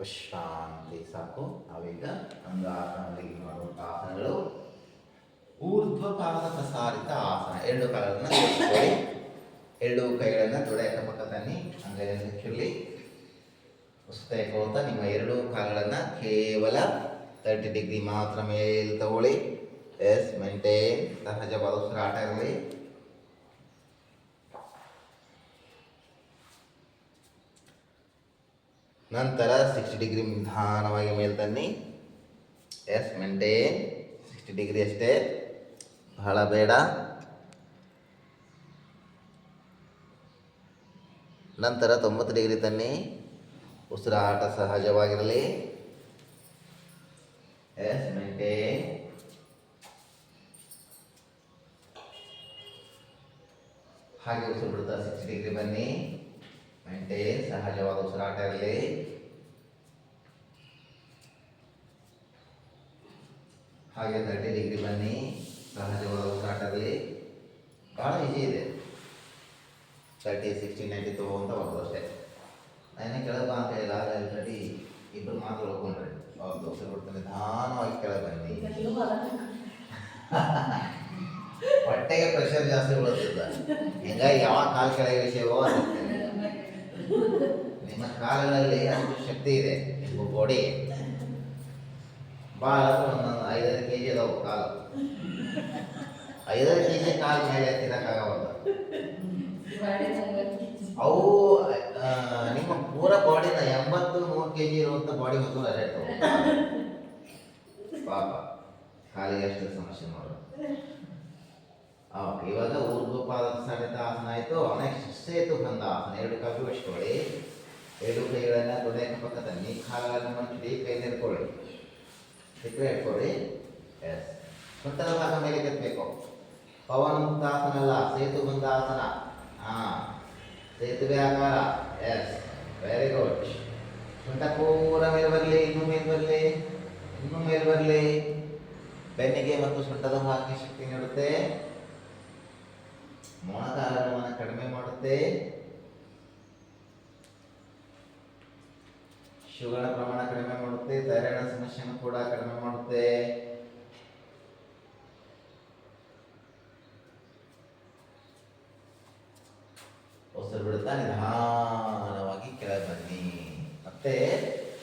ವಿಶ್ರಾಂತಿ, ಸಾಕು. ನಾವೀಗ ಅಂಗಾಸನಗಳಿಗೆ ಮಾಡುವಂಥ ಆಸನಗಳು. ಊರ್ಧ್ವ ಪಾದ ಪ್ರಸಾರಿತ ಆಸನ. ಎರಡು ಕಾಲಗಳನ್ನು ಜೋಡಿಸ್ಕೊಳ್ಳಿ ಎರಡು ಕೈಗಳನ್ನು ತೊಡೆ ಪಕ್ಕ ತನ್ನಿ. ಹಚ್ಚಿರಲಿ ಪುಸ್ತಕ ಹೋಗ್ತಾ ನಿಮ್ಮ ಎರಡು ಕಾಲಗಳನ್ನು ಕೇವಲ ತರ್ಟಿ ಡಿಗ್ರಿ ಮಾತ್ರ ಮೇಲೆ ತಗೊಳ್ಳಿ. ಎಸ್ ಮೆಂಟೇನ್ ಸಹಜವಾದ ಉಸಿರಾಟ ಇರಲಿ. ನಂತರ ಸಿಕ್ಸ್ಟಿ ಡಿಗ್ರಿ ನಿಧಾನವಾಗಿ ಮೇಲೆ ತನ್ನಿ. ಎಸ್ ಮೇಂಟೈನ್ ಸಿಕ್ಸ್ಟಿ ಡಿಗ್ರಿ ಅಷ್ಟೇ. ಬಹಳ ಬೇಡ. ನಂತರ ತೊಂಬತ್ತು ಡಿಗ್ರಿ ತನ್ನಿ. ಉಸಿರಾಟ ಸಹಜವಾಗಿರಲಿ. ಎಸ್ ಮೇಂಟೈನ್ ಹಾಗೆ ಉಸಿರು ಬಿಡ್ತಾ ಸಿಕ್ಸ್ಟಿ ಡಿಗ್ರಿ ಬನ್ನಿ. ಮೇಂಟೈನ್ ಸಹಜವಾದ ಉಸಿರಾಟ ಇರಲಿ ಹಾಗೆ ತರ್ಟಿ ಡಿಗ್ರಿ ಬನ್ನಿ ಸಹಜವಾದ ಉಸಿರಾಟ ಇರಲಿ ಭಾಳ ಈಜಿ ಇದೆ ತರ್ಟಿ ಸಿಕ್ಸ್ಟಿ ನೈಂಟಿ ತಗೋಂತ ಹೋಗೋದು ಅಷ್ಟೇ ನಾನೇ ಕೆಳಗೆ ಬಾ ಅಂತ ಹೇಳಿಲ್ಲ ತರ್ಟಿ ಇಬ್ಬರು ಮಾತ್ರ ಉಳ್ಕೊಂಡ್ರಿ ಅವ್ರು ದೋಸೆ ಕೊಡ್ತಾನೆ ನಿಧಾನವಾಗಿ ಕೆಳಗೆ ಬನ್ನಿ ಹೊಟ್ಟೆಗೆ ಪ್ರೆಷರ್ ಜಾಸ್ತಿ ಬೀಳುತ್ತಿದ್ದ ಹಿಂಗಾಗಿ ಯಾವಾಗ ಕಾಲು ಕೆಳಗೆ ವಿಷಯವೋ ನಿಮ್ಮ ಕಾಲಿನಲ್ಲಿ ಅಷ್ಟು ಶಕ್ತಿ ಇದೆ ನಿಮ್ಮ ಬಾಡಿ ಭಾಳ ಒಂದೊಂದು ಐದಾರು ಕೆ ಜಿ ಅದಾವು ಕಾಲು. ಐದಾರು ಕೆ ಜಿ ಕಾಲು ಮೇಲೆ ಎತ್ತಿರಕ್ಕಾಗವಲ್ಲ ಅವು ನಿಮ್ಮ ಪೂರ ಬಾಡಿನ ಎಂಬತ್ತು ನೂರು ಕೆ ಜಿ ಇರುವಂಥ ಬಾಡಿ ಹೊತ್ತು ರೇಟ್ ಪಾಪ, ಕಾಲಿಗೆ ಅಷ್ಟು ಸಮಸ್ಯೆ ಮಾಡೋದು. ಓಕೆ ಇವಾಗ ಊರ್ಧ್ವಪಾದ ಸಮೇತ ಆಸನ ಆಯಿತು ನೆಕ್ಸ್ಟ್ ಸೇತು ಬಂದ ಆಸನ. ಎರಡು ಕಾಲು ಜೋಡಿಸ್ಕೊಳ್ಳಿ ಎರಡು ಕೈಗಳನ್ನ ತೊಡೆ ಪಕ್ಕ ತನ್ನಿ ಕಾಲುಗಳನ್ನು ಮಡಚಿ ಕೈ ಹಿಡ್ಕೊಳ್ಳಿ ಚಿತ್ರ ಇಟ್ಕೊಳ್ಳಿ. ಎಸ್ ಸೊಂಟದ ಭಾಗ ಮೇಲೆ ಕೆತ್ತಬೇಕು. ಪವನ ಮುಕ್ತ ಅಲ್ಲ ಸೇತು ಬಂದ ಆಸನ. ಹಾಂ, ಸೇತುವೆ ಆಕಾರ. ಎಸ್ ವೆರಿ ಗುಡ್ ಸೊಂಟ ಪೂರ ಮೇಲೆ ಬರಲಿ, ಇನ್ನೂ ಮೇಲೆ ಬರಲಿ, ಇನ್ನೂ ಮೇಲೆ ಬರಲಿ. ಬೆನ್ನಿಗೆ ಮತ್ತು ಸೊಂಟದ ಭಾಗಕ್ಕೆ ಶಕ್ತಿ ನೀಡುತ್ತೆ. ಮೊಣಕಾಲನ್ನು ಕಡಿಮೆ ಮಾಡುತ್ತೆ. ಶುಗರ್ ಪ್ರಮಾಣ ಕಡಿಮೆ ಮಾಡುತ್ತೆ ಥೈರಾಯ್ಡ್ ಸಮಸ್ಯೆಯನ್ನು ಕೂಡ ಕಡಿಮೆ ಮಾಡುತ್ತೆ. ಉಸಿರು ಬಿಡುತ್ತಾ? ನಿಧಾನವಾಗಿ ಕೆಳಗೆ ಬನ್ನಿ. ಮತ್ತೆ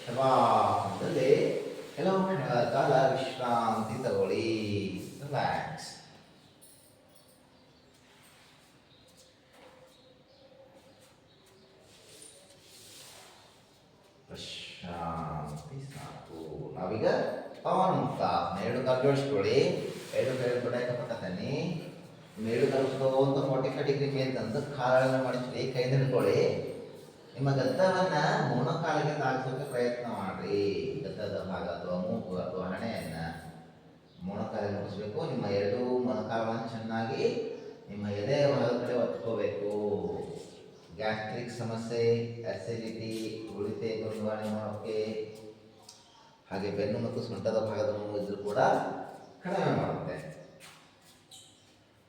ಶವಾಸನದಲ್ಲಿ ಕೆಲವು ಕಾಲ ವಿಶ್ರಾಂತಿ ತಗೊಳ್ಳಿ. ರಿಲ್ಯಾಕ್ಸ್ ಪ್ರಶಾಂತಿ ಸಾಕು ನಾವೀಗ ಪವನ್ ಮುಕ್ತ ಎರಡು ಕಾಲು ಜೋಡಿಸ್ಕೊಳ್ಳಿ ಎರಡು ಕೈ ಬಡಾಯ ಮೇಳು ತನ್ನಿ ಮೇಡು ಕಲಿಸ್ಕೊಂತ ಫಾರ್ಟಿ ಫೈವ್ ಡಿಗ್ರಿ ಮೇಲೆ ತಂದು ಮಡಿಸಿ ಕೈ ಹಿಡ್ಕೊಳ್ಳಿ. ನಿಮ್ಮ ಗದ್ದವನ್ನ ಮೊಣಕಾಲಿಗೆ ತಾಗಿಸೋಕೆ ಪ್ರಯತ್ನ ಮಾಡ್ರಿ. ಗದ್ದದ ಭಾಗ ಅಥವಾ ಮೂಗು ಅಥವಾ ಹಣೆಯನ್ನ ಮೊಣಕಾಲಿಗೆ ಮುಗಿಸ್ಬೇಕು. ನಿಮ್ಮ ಎರಡು ಮೊಣಕಾಲನ್ನು ಚೆನ್ನಾಗಿ ನಿಮ್ಮ ಎದೆ ಕಡೆ ಒತ್ಕೋಬೇಕು. ಗ್ಯಾಸ್ಟ್ರಿಕ್ ಸಮಸ್ಯೆ ಅಸಿಡಿಟಿ ಉಳಿತೆ ನಿರ್ವಹಣೆ ಮಾಡೋಕ್ಕೆ ಹಾಗೆ ಬೆನ್ನು ಮತ್ತು ಸೊಂಟದ ಭಾಗದ ನೋವು ಕೂಡ ಕಡಿಮೆ ಮಾಡುತ್ತೆ.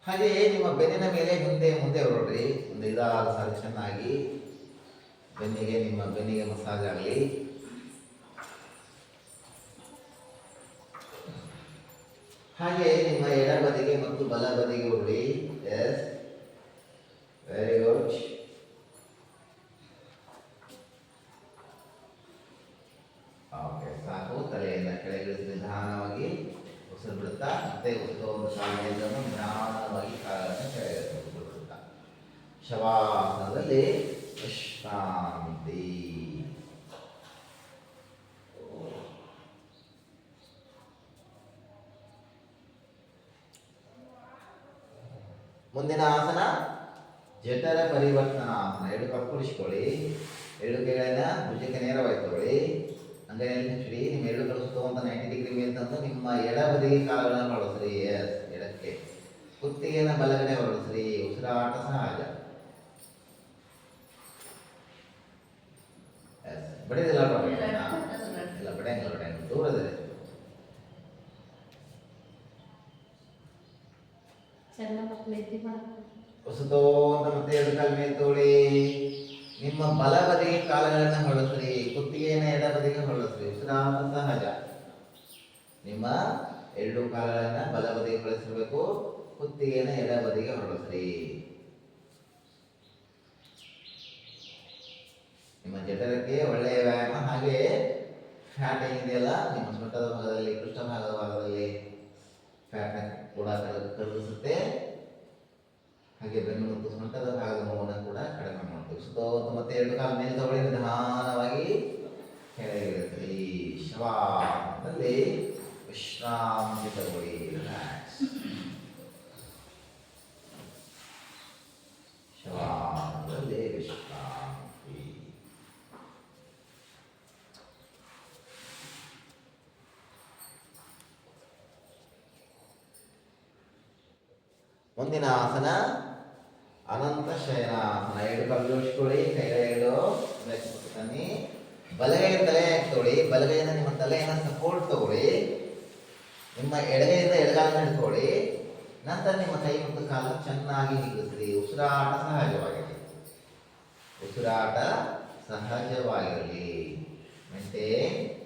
ಹಾಗೆಯೇ ನಿಮ್ಮ ಬೆನ್ನಿನ ಮೇಲೆ ಮುಂದೆ ಮುಂದೆ ಹೊರಡ್ರಿ ಒಂದು ಐದಾರು ಸಾರಿ ಚೆನ್ನಾಗಿ ಬೆನ್ನಿಗೆ, ನಿಮ್ಮ ಬೆನ್ನಿಗೆ ಮಸಾಜ್ ಆಗಲಿ. ಹಾಗೆ ನಿಮ್ಮ ಎಡ ಬದಿಗೆ ಮತ್ತು ಬಲ ಬದಿಗೆ ಹೊರಡಿ ಎಸ್ ವೆರಿ ಗುಡ್ ಓಕೆ ಸಾಕು ತಲೆಯಿಂದ ಕೆಳಗಿಳಿಸಿ ನಿಧಾನವಾಗಿ ಉಸಿರು ಬಿಡುತ್ತಾ ಮತ್ತೆ ಒಂದು ಕಾಲಿನಿಂದಲೂ ನಿಧಾನವಾಗಿ ಕಾಲನ್ನು ಕೆಳಗೆ ಶವಾಸನದಲ್ಲಿ ವಿಶ್ರಾಂತಿ ಮುಂದಿನ ಆಸನ, ಜಠರ ಪರಿವರ್ತನಾ ಆಸನ ಎರಡು ಕಪ್ ಕುಡಿಸ್ಕೊಳ್ಳಿ ಎರಡು ಕೈಗಳನ್ನ ಭುಜಕ್ಕೆ ನೇರವಾಗಿ ತಗೊಳ್ಳಿ ಅಂಗೈಯಲ್ಲಿ ಹಚ್ಚಿಡಿ ನಿಮ್ಮ ಎರಡು ಕಡೆ ಸುತ್ತುವಂತ ನೈಂಟಿ ಡಿಗ್ರಿ ಮೇಲೆ ತಂದು ನಿಮ್ಮ ಎಡ ಬದಿಗೆ ಕಾಲುಗಳನ್ನು ಬಳಸ್ರಿ ಎಸ್ ಎಡಕ್ಕೆ ಕುತ್ತಿಗೆಯನ್ನು ಬಲಗಡೆ ಹೊರಡಿಸ್ರಿ ಉಸಿರಾಟ ಸಹಜ ಎಸ್ ಬಡಿದಿಲ್ಲ ನೋಡಿ ಇಲ್ಲ ಬಡಿಯಂಗಿಲ್ಲ ಬಡಿಯಂಗಿಲ್ಲ ದೂರದಲ್ಲಿ ಚೆನ್ನ ಮಕ್ಕಳು ಎತ್ತಿ ಮಾಡ್ತಾರೆ ಹೊಸತೋ ಅಂತ ಮತ್ತೆ ಎರಡು ಕಾಲ ಮೇಲೆ ತೋಳಿ ನಿಮ್ಮ ಬಲಬದಿಗೆ ಕಾಲಗಳನ್ನು ಹೊರಳಿಸ್ರಿ, ಕುತ್ತಿಗೆಯನ್ನು ಎಡಬದಿಗೆ ಹೊರಳಿಸ್ರಿ ಉಸಿರಾಟ ಸಹಜ. ನಿಮ್ಮ ಎರಡು ಕಾಲಗಳನ್ನು ಬಲ ಬದಿಗೆ ಹೊರಳಿಸಿರ್ಬೇಕು, ಕುತ್ತಿಗೆಯನ್ನು ಎಡಬದಿಗೆ ಹೊರಳಿಸ್ರಿ. ನಿಮ್ಮ ಜಠರಕ್ಕೆ ಒಳ್ಳೆಯ ವ್ಯಾಯಾಮ ಹಾಗೆ ಫ್ಯಾಟ್ ಏನಿದೆಯಲ್ಲ, ನಿಮ್ಮ ಸೊಂಟದ ಭಾಗದಲ್ಲಿ ಪೃಷ್ಠಭಾಗದ ಭಾಗದಲ್ಲಿ ಫ್ಯಾಟ್ನ ಕೂಡ ಕರ- ಕರಗಿಸುತ್ತೆ ಹಾಗೆ ಬೆನ್ನು ಮತ್ತು ಸೊಂಟದ ಭಾಗದ ನೋವನ್ನು ಕೂಡ ಕಡಿಮೆ ಮಾಡಬೇಕು ಸುತ್ತೋತ್ತು ಮತ್ತೆ ಎರಡು ಕಾಲ ಮೇಲೆ ತಗೊಳ್ಳಿ ನಿಧಾನವಾಗಿ. ಕೆಳಗಿರುತ್ತೆ. ಶವಾದಲ್ಲಿ ವಿಶ್ರಾಂತಿ ತಗೊಳ್ಳಿ. ರಿಲ್ಯಾಕ್ಸ್ ಶವಾದಲ್ಲಿ ವಿಶ್ರಾಂತಿ. ಮುಂದಿನ ಆಸನ ಅನಂತ ಶಯನಾಸನ ಎರಡು ಕಾಲು ಜೋಡಿಸ್ಕೊಳ್ಳಿ ಕೈಗಳು ಬನ್ನಿ ಬಲಗೈ ತಲೆ ಹಾಕ್ತೊಳಿ ಬಲಗೈನ ನಿಮ್ಮ ತಲೆಯನ್ನ ಸಪೋರ್ಟ್ ತಗೊಳ್ಳಿ. ನಿಮ್ಮ ಎಡಗೈಯಿಂದ ಎಡಗಾಲನ್ನ ಹಿಡ್ಕೊಳ್ಳಿ. ನಂತರ ನಿಮ್ಮ ಕೈ ಮತ್ತು ಕಾಲು ಚೆನ್ನಾಗಿ ಹಿಗ್ಗಿಸ್ರಿ ಉಸಿರಾಟ ಸಹಜವಾಗಿರಲಿ. ಉಸಿರಾಟ ಸಹಜವಾಗಿರಲಿ. ಮೇಂಟೈನ್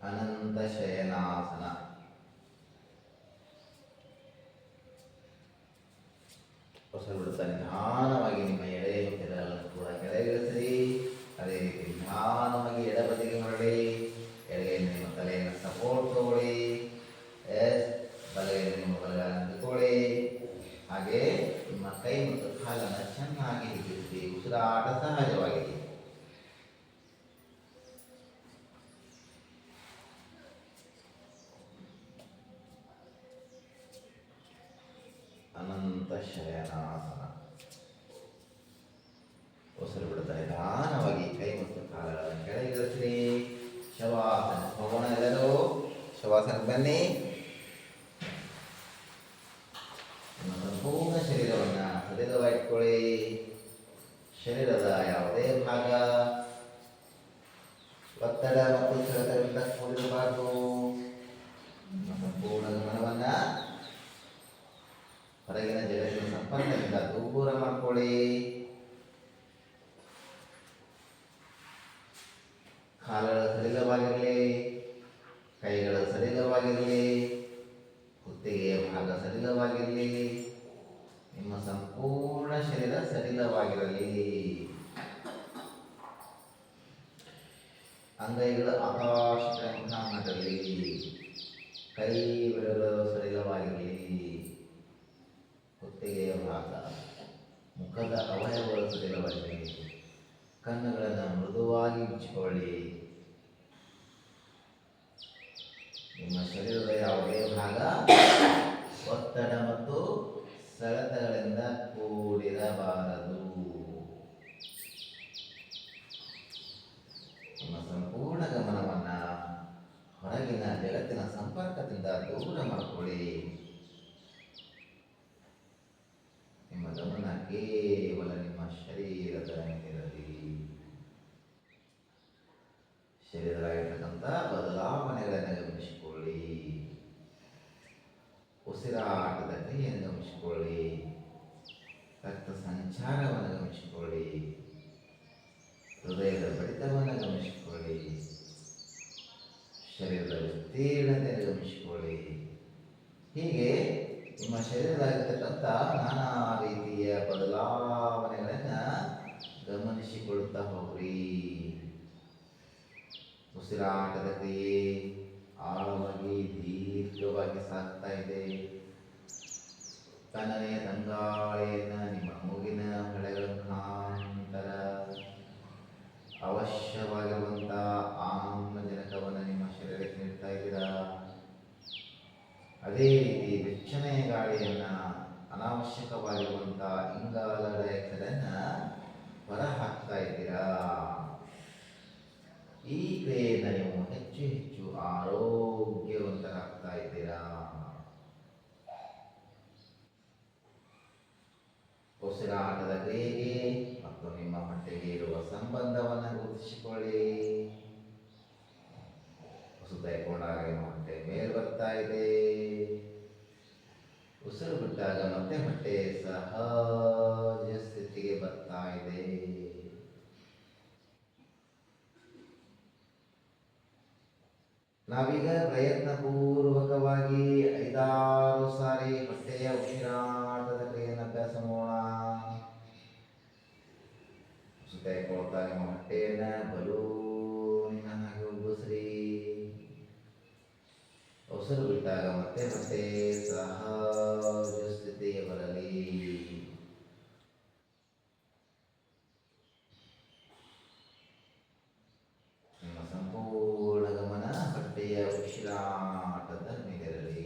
ಅನಂತ ಶಯನಾಸನ ಹೊಸ ಬಿಡುತ್ತಾ ನಿಧಾನವಾಗಿ ನಿಮ್ಮ ಎಡೆ ಮತ್ತು ಎಡಗಳನ್ನು ಕೂಡ ಕೆಳಗಿಳಿಸಿರಿ ಅದೇ ರೀತಿ ನಿಧಾನವಾಗಿ ಎಡಬದಿಗೆ ಹೊರಡಿ ಎಡಗೈಯಿಂದ ನಿಮ್ಮ ತಲೆಯನ್ನು ಸಪೋರ್ಟ್ ತಗೊಳ್ಳಿ ಎಸ್ ಬಲಗೈಯಿಂದ ನಿಮ್ಮ ಬಲಗಾಲನ್ನು ತಗೊಳ್ಳಿ ಹಾಗೆ ನಿಮ್ಮ ಕೈ ಮತ್ತು ಕಾಲನ್ನು ಚೆನ್ನಾಗಿ ಹಿಡಿದಿರಿಸಿ ಉಸಿರಾಟ ಸಹಜವಾಗಿದೆ ಅನಂತ ಶಯನಾಸನ ಉಸಿರು ಬಿಡುತ್ತಾ ನಿಧಾನವಾಗಿ ಕೈ ಮತ್ತು ಕಾಲಗಳನ್ನು ಕೆಳಗಿಳಿಸಿರಿ ಶವಾಸನ ಹೋಗೋಣ ಎಲ್ಲರೂ ಶವಾಸನಕ್ಕೆ ಬನ್ನಿ ನಿಮ್ಮ ಸಂಪೂರ್ಣ ಶರೀರವನ್ನು ಸಡಿಲವಾಗಿಟ್ಕೊಳ್ಳಿ ಶರೀರದ ಯಾವುದೇ ಭಾಗ ಒತ್ತಡ ಮತ್ತು ಸೆಳೆತಗಳಿಂದ ಕೂಡಿರಬಾರದು ನಿಮ್ಮ ಸಂಪೂರ್ಣ ಗಮನವನ್ನ ಹೊರಗಿನ ಜಗತ್ತಿನ ಸಂಪರ್ಕದಿಂದ ದೂರ ಮಾಡ್ಕೊಳ್ಳಿ ಕಾಲುಗಳು ಸಡಿಲವಾಗಿರಲಿ ಕೈಗಳು ಸಡಿಲವಾಗಿರಲಿ, ಕುತ್ತಿಗೆಯ ಭಾಗ ಸಡಿಲವಾಗಿರಲಿ, ನಿಮ್ಮ ಸಂಪೂರ್ಣ ಶರೀರ ಸಡಿಲವಾಗಿರಲಿ. ಅಂಗೈಗಳು ಆಕಾಶದ ಮುಖ ಮಾಡಲಿ ಕೈ ಬೆರಳುಗಳು ಸಡಿಲವಾಗಿರಲಿ. ಕುತ್ತಿಗೆಯ ಭಾಗ ಮುಖದ ಅವಯವಗಳು ಸಡಿಲವಾಗಿರಲಿ. ಕಣ್ಣುಗಳನ್ನು ಮೃದುವಾಗಿ ಮುಚ್ಚಿಕೊಳ್ಳಿ. ನಿಮ್ಮ ಶರೀರದ ಯಾವುದೇ ಭಾಗ ಒತ್ತಡ ಮತ್ತು ಸೆಳೆತಗಳಿಂದ ಕೂಡಿರಬಾರದು. ನಿಮ್ಮ ಸಂಪೂರ್ಣ ಗಮನವನ್ನ ಹೊರಗಿನ ಜಗತ್ತಿನ ಸಂಪರ್ಕದಿಂದ ದೂರ ಮಾಡಿಕೊಳ್ಳಿ. ನಿಮ್ಮ ಗಮನ ಕೇವಲ ನಿಮ್ಮ ಶರೀರದ ಮೇಲಿರಲಿ. ಶರೀರದಲ್ಲಿರ್ತಕ್ಕಂಥ ಬದಲಾವಣೆಗಳನ್ನು ಗಮನಿಸಿಕೊಳ್ಳಿ ಉಸಿರಾಟದ ಕ್ರಿಯೆಯನ್ನು ಗಮನಿಸಿಕೊಳ್ಳಿ. ರಕ್ತ ಸಂಚಾರವನ್ನು ಗಮನಿಸಿಕೊಳ್ಳಿ. ಹೃದಯದ ಬಡಿತವನ್ನು ಗಮನಿಸಿಕೊಳ್ಳಿ. ಶರೀರದ ಉತ್ತೀರ್ಣತೆಯನ್ನು ಗಮನಿಸಿಕೊಳ್ಳಿ. ಹೀಗೆ ನಿಮ್ಮ ಶರೀರದಲ್ಲಿರ್ತಕ್ಕಂಥ ನಾನಾ ರೀತಿಯ ಬದಲಾವಣೆಗಳನ್ನು ಗಮನಿಸಿಕೊಳ್ಳುತ್ತಾ ಹೋಗ್ರಿ. ಉಸಿರಾಟದ ಕ್ರಿಯೆ ಆಳವಾಗಿ, ದೀರ್ಘವಾಗಿ ಸಾಗ್ತಾ ಇದೆ. ತನ್ನನೆಯ ತಂಗಾಳಿಯನ್ನ ನಿಮ್ಮ ಮೂಗಿನ ಹಳೆಗಳ ಮುಖಾಂತರ ಅವಶ್ಯವಾಗಿರುವಂಥ ಆಮ್ಲಜನಕವನ್ನು ನಿಮ್ಮ ಶರೀರಕ್ಕೆ ನೀಡ್ತಾ ಇದ್ದೀರಾ. ಅದೇ ರೀತಿ ಬೆಚ್ಚನೆಯ ಗಾಳಿಯನ್ನ ಅನಾವಶ್ಯಕವಾಗಿರುವಂಥ ಇಂಗಾಲದ ಹೆಸರನ್ನ ಹೊರಹಾಕ್ತಾ ಹೊರ ಹಾಕ್ತಾ ಇದ್ದೀರಾ. ಈ ಕ್ರಿಯೆಯಿಂದ ನೀವು ಹೆಚ್ಚು ಹೆಚ್ಚು ಆರೋಗ್ಯವಂತರಾಗ್ತಾ ಇದ್ದೀರಾ ಉಸಿರಾಟದ ಕ್ರಿಯೆಗೆ ಮತ್ತು ನಿಮ್ಮ ಹೊಟ್ಟೆಗೆ ಇರುವ ಸಂಬಂಧವನ್ನು ಗುರುತಿಸಿಕೊಳ್ಳಿ. ಹೊಸ ತೆಗೆದುಕೊಂಡಾಗ ನಿಮ್ಮ ಹೊಟ್ಟೆ ಮೇಲೆ ಬರ್ತಾ ಇದೆ ಉಸಿರು ಬಿಟ್ಟಾಗ ಮತ್ತೆ ಹೊಟ್ಟೆ ಸಹಜ ಸ್ಥಿತಿಗೆ ಬರ್ತಾ ಇದೆ ನಾವೀಗ ಪ್ರಯತ್ನಪೂರ್ವಕವಾಗಿ ಹೊಟ್ಟೆಯ ಉಸಿರಾಟದ ಮೇಲಿರಲಿ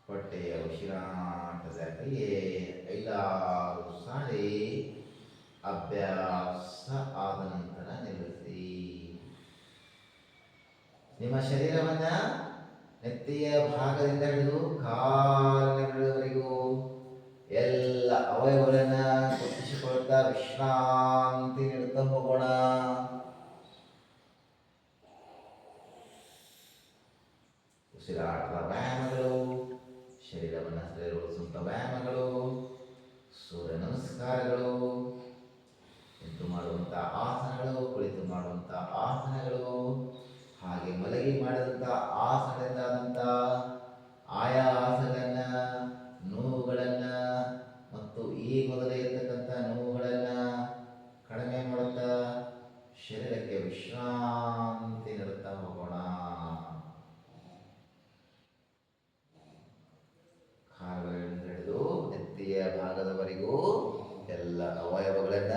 ಹೊಟ್ಟೆಯ ಉಸಿರಾಟದ ಕ್ರಿಯೆ ಐದಾರು ಸಾರಿ ಅಭ್ಯಾಸ ಆದ ನಂತರ ನಿಲ್ಲಿಸಿ ನಿಮ್ಮ ಶರೀರವನ್ನ ನೆತ್ತಿಯ ಭಾಗದಿಂದ ಹಿಡಿದು ಕಾಲಿನವರೆಗೂ ಎಲ್ಲ ಅವಯವಗಳನ್ನ ಗುರುತಿಸಿಕೊಳ್ತಾ ವಿಶ್ರಾಂತಿ ನೀಡುತ್ತಾ ಹೋಗೋಣ. ಉಸಿರಾಟದ ವ್ಯಾಯಾಮಗಳು, ಶರೀರವನ್ನು ಸ್ವಂತ ವ್ಯಾಯಾಮಗಳು, ಸೂರ್ಯ ನಮಸ್ಕಾರಗಳು. ಮಾಡುವಂಥ ಆಸನಗಳು ಕುಳಿತು ಮಾಡುವಂಥ ಆಸನಗಳು ಹಾಗೆ ಮಲಗಿ ಮಾಡಿದಂಥ ಆಸನದಿಂದ ಆದಂಥ ಆಯಾಸಗಳನ್ನ ನೋವುಗಳನ್ನ ಮತ್ತು ಈ ಮೊದಲೇ ಇರ್ತಕ್ಕಂಥ ನೋವುಗಳನ್ನ ಕಡಿಮೆ ಮಾಡುತ್ತಾ ಶರೀರಕ್ಕೆ ವಿಶ್ರಾಂತಿ ನೀಡುತ್ತಾ ಹೋಗೋಣ ಕಾಲುಗಳಿಂದ ಹಿಡಿದು ನೆತ್ತಿಯ ಭಾಗದವರೆಗೂ ಎಲ್ಲ ಅವಯವಗಳನ್ನ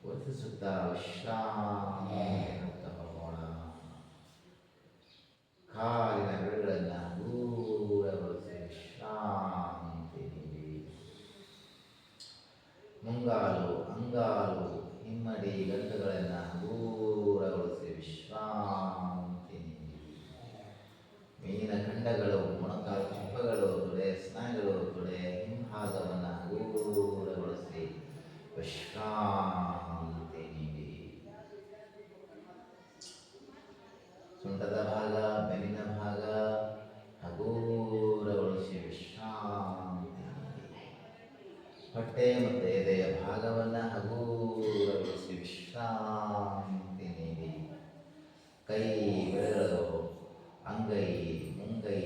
ಗುರುತಿಸುತ್ತಾ ವಿಶ್ರಾಂತಿ ನೀಡುತ್ತಾ ಹೋಗೋಣ ಕಾಲಿನ ಬೆರಳುಗಳನ್ನ ದೂರಗೊಳಿಸಿ ವಿಶ್ರಾಂತಿ ನೀಡಿ ಮುಂಗಾಲು ಅಂಗಾಲು ಹಿಮ್ಮಡಿ ಗಂಟುಗಳನ್ನು ದೂರಗೊಳಿಸಿ ವಿಶ್ರಾಂತಿ ಮೀನಿನ ಖಂಡಗಳು, ಮೊಣಕಾಲು ಚಿಪ್ಪಗಳು, ತೊಡೆ ಸ್ನಾಯುಗಳು ತೊಡೆ ಹಿಂಭಾಗವನ್ನು ದೂರಗೊಳಿಸಿ ವಿಶ್ರಾಂತಿ ನೀಡಿ. ಸೊಂಟದ ಭಾಗ ಬೆನ್ನಿನ ಭಾಗ ಹಗೂರಗೊಳಿಸಿ ವಿಶ್ರಾಂತಿ ನೀಡಿ ಹೊಟ್ಟೆ ಮತ್ತು ಎದೆಯ ಭಾಗವನ್ನು ಹಗೂರಗೊಳಿಸಿ ವಿಶ್ರಾಂತಿ ನೀಡಿ ಕೈ ಬೆರಳುಗಳು ಅಂಗೈ ಮುಂಗೈ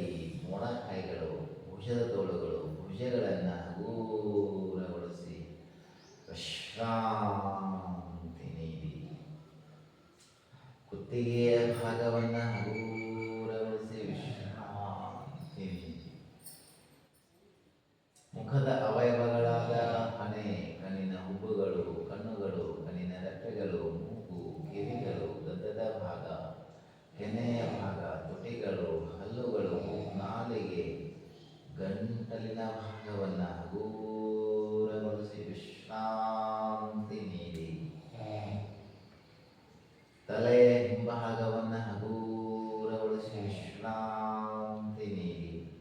ಮೊಣಕಾಯಿಗಳು ಭುಜದ ತೋಳುಗಳು ಭುಜಗಳನ್ನು ಹಗೂರಗೊಳಿಸಿ ವಿಶ್ರಾಂತಿ ನೀಡಿ. ಕುತ್ತಿಗೆಯ ಭಾಗವನ್ನು ಭಾಗವನ್ನು ಹಗೂರಗೊಳಿಸಿ ವಿಶ್ರಾಂತಿ ನೀಡಿ. ತಲೆಯ ಹಿಂಭಾಗವನ್ನು ಹಗೂರಗೊಳಿಸಿ ವಿಶ್ರಾಂತಿ ನೀಡಿ.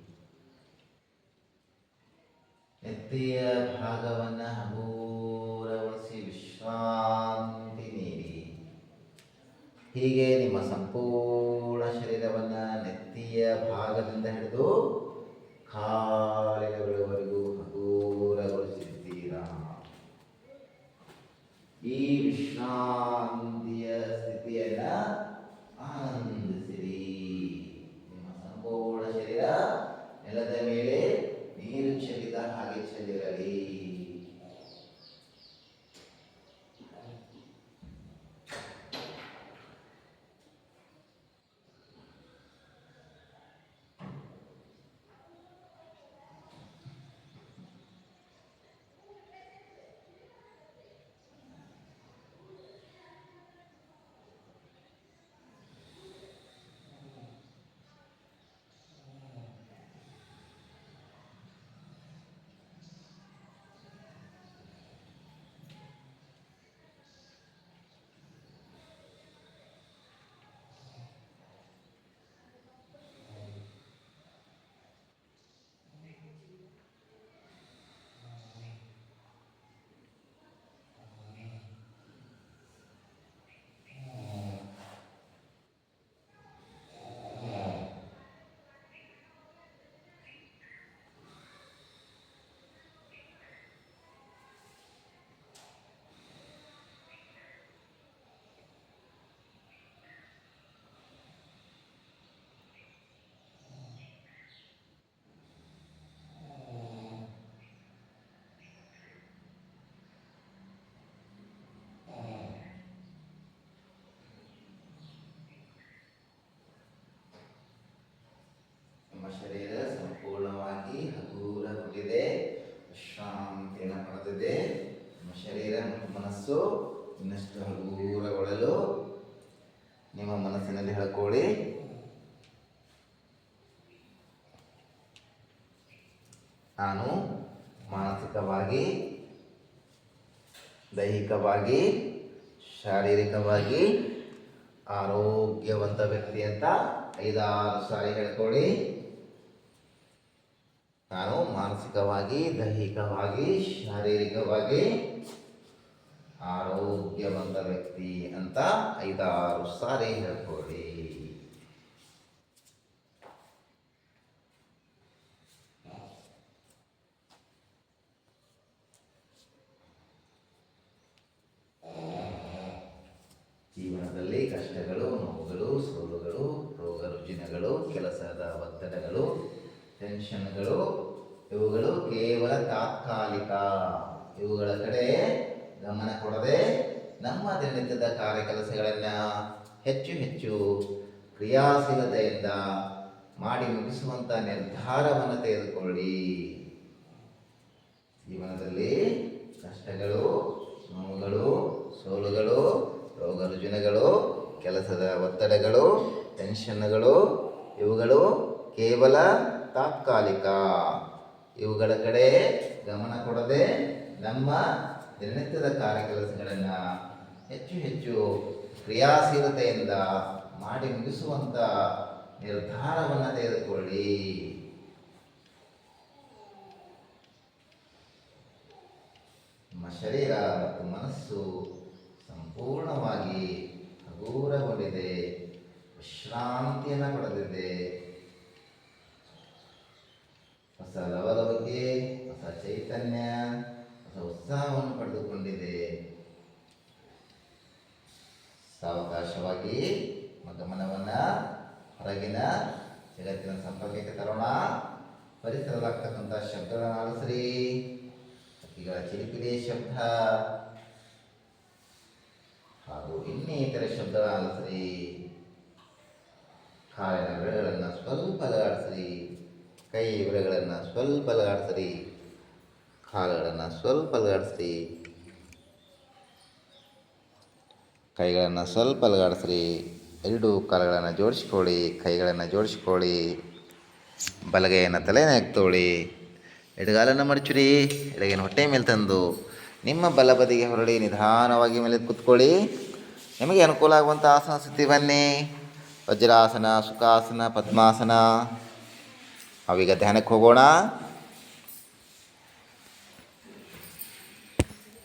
ನೆತ್ತಿಯ ಭಾಗವನ್ನು ಹಗೂರಗೊಳಿಸಿ ವಿಶ್ರಾಂತಿ ನೀಡಿ. ಹೀಗೆ ನಿಮ್ಮ ಸಂಪೂರ್ಣ ಶರೀರವನ್ನು ನೆತ್ತಿಯ ಭಾಗದಿಂದ ಹಿಡಿದು ಕಾಲಿನ ಬೆಳವರೆಗೂ ಹಗೂರಗೊಳಿಸಿದ್ದೀರಾ ಈ ವಿಶ್ರಾಂತಿಯ ಸ್ಥಿತಿಯನ್ನ ಆನಂದಿಸಿರಿ ಮನಸ್ಸಿನಲ್ಲಿ ಹೇಳ್ಕೊಳ್ಳಿ. ನಾನು ಮಾನಸಿಕವಾಗಿ, ದೈಹಿಕವಾಗಿ, ಶಾರೀರಿಕವಾಗಿ ಆರೋಗ್ಯವಂತ ವ್ಯಕ್ತಿ ಅಂತ ಐದಾರು ಸಾರಿ ಹೇಳ್ಕೊಳ್ಳಿ. ನಾನು ಮಾನಸಿಕವಾಗಿ, ದೈಹಿಕವಾಗಿ, ಶಾರೀರಿಕವಾಗಿ ಆರೋಗ್ಯವಂತ ವ್ಯಕ್ತಿ ಅಂತ ಐದಾರು ಸಾರಿ ಹೇಳ್ಕೊಳ್ಳಿ. ಜೀವನದಲ್ಲಿ ಕಷ್ಟಗಳು, ನೋವುಗಳು, ಸೋಲುಗಳು, ರೋಗ ರುಜಿನಗಳು, ಕೆಲಸದ ಒತ್ತಡಗಳು ಟೆನ್ಷನ್ಗಳು ಇವುಗಳು ಕೇವಲ ತಾತ್ಕಾಲಿಕ. ಇವುಗಳ ಕಡೆ ಗಮನ ಕೊಡದೆ ನಮ್ಮ ದಿನನಿತ್ಯದ ಕಾರ್ಯ ಕೆಲಸಗಳನ್ನ ಹೆಚ್ಚು ಹೆಚ್ಚು ಕ್ರಿಯಾಶೀಲತೆಯಿಂದ ಮಾಡಿ ಮುಗಿಸುವಂಥ ನಿರ್ಧಾರವನ್ನು ತೆಗೆದುಕೊಳ್ಳಿ. ಜೀವನದಲ್ಲಿ ಕಷ್ಟಗಳು, ನೋವುಗಳು, ಸೋಲುಗಳು ರೋಗ ರುಜಿನಗಳು ಕೆಲಸದ ಒತ್ತಡಗಳು ಟೆನ್ಷನ್ಗಳು ಇವುಗಳು ಕೇವಲ ತಾತ್ಕಾಲಿಕ. ಇವುಗಳ ಕಡೆ ಗಮನ ಕೊಡದೆ ನಮ್ಮ ದಿನನಿತ್ಯದ ಕಾರ್ಯಕೆಲಸಗಳನ್ನು ಹೆಚ್ಚು ಹೆಚ್ಚು ಕ್ರಿಯಾಶೀಲತೆಯಿಂದ ಮಾಡಿ ಮುಗಿಸುವಂಥ ನಿರ್ಧಾರವನ್ನು ತೆಗೆದುಕೊಳ್ಳಿ. ನಮ್ಮ ಶರೀರ ಮತ್ತು ಮನಸ್ಸು ಸಂಪೂರ್ಣವಾಗಿ ಹಗೂರಗೊಂಡಿದೆ, ವಿಶ್ರಾಂತಿಯನ್ನು ಪಡೆದಿದೆ. ಹೊಸ ಲವಲವಿಕೆ, ಹೊಸ ಚೈತನ್ಯ ಉತ್ಸಾಹವನ್ನು ಪಡೆದುಕೊಂಡಿದೆ. ಸಾವಕಾಶವಾಗಿ ಗಮನವನ್ನು ಹೊರಗಿನ ಜಗತ್ತಿನ ಸಂಪರ್ಕಕ್ಕೆ ತರೋಣ. ಪರಿಸರದಾಗ್ತಕ್ಕಂಥ ಶಬ್ದಗಳನ್ನು ಆಲಿಸ್ರಿ ಹಕ್ಕಿಗಳ ಚಿಲಿಪಿಲಿ ಶಬ್ದ. ಹಾಗೂ ಇನ್ನಿತರ ಶಬ್ದಗಳ ಆಲಿಸ್ರಿ ಕಾಲಿನ ಬೆಳೆಗಳನ್ನು ಸ್ವಲ್ಪ ಲಗಾಡಿಸ್ರಿ ಕೈ ಬೆಳೆಗಳನ್ನು ಸ್ವಲ್ಪ ಅಲಗಾಡಿಸ್ರಿ. ಕಾಲುಗಳನ್ನು ಸ್ವಲ್ಪ ಅಲುಗಾಡಿಸ್ರಿ. ಕೈಗಳನ್ನು ಸ್ವಲ್ಪ ಅಲುಗಾಡಿಸ್ರಿ. ಎರಡು ಕಾಲುಗಳನ್ನು ಜೋಡಿಸ್ಕೊಳ್ಳಿ, ಕೈಗಳನ್ನು ಜೋಡಿಸ್ಕೊಳ್ಳಿ. ಬಲಗೈಯನ್ನು ತಲೆನ ಹಾಕ್ತೋಳಿ ಎಡಗಾಲನ್ನು ಮಡಚುರಿ. ಎಡಗೈನ ಹೊಟ್ಟೆ ಮೇಲೆ ತಂದು ನಿಮ್ಮ ಬಲಬದಿಗೆ ಹೊರಡಿ, ನಿಧಾನವಾಗಿ ಮೇಲೆ ಕೂತ್ಕೊಳ್ಳಿ. ನಿಮಗೆ ಅನುಕೂಲ ಆಗುವಂಥ ಆಸನ ಸ್ಥಿತಿ ಬನ್ನಿ. ವಜ್ರಾಸನ, ಸುಖಾಸನ, ಪದ್ಮಾಸನ. ಅವೀಗ ಧ್ಯಾನಕ್ಕೆ ಹೋಗೋಣ.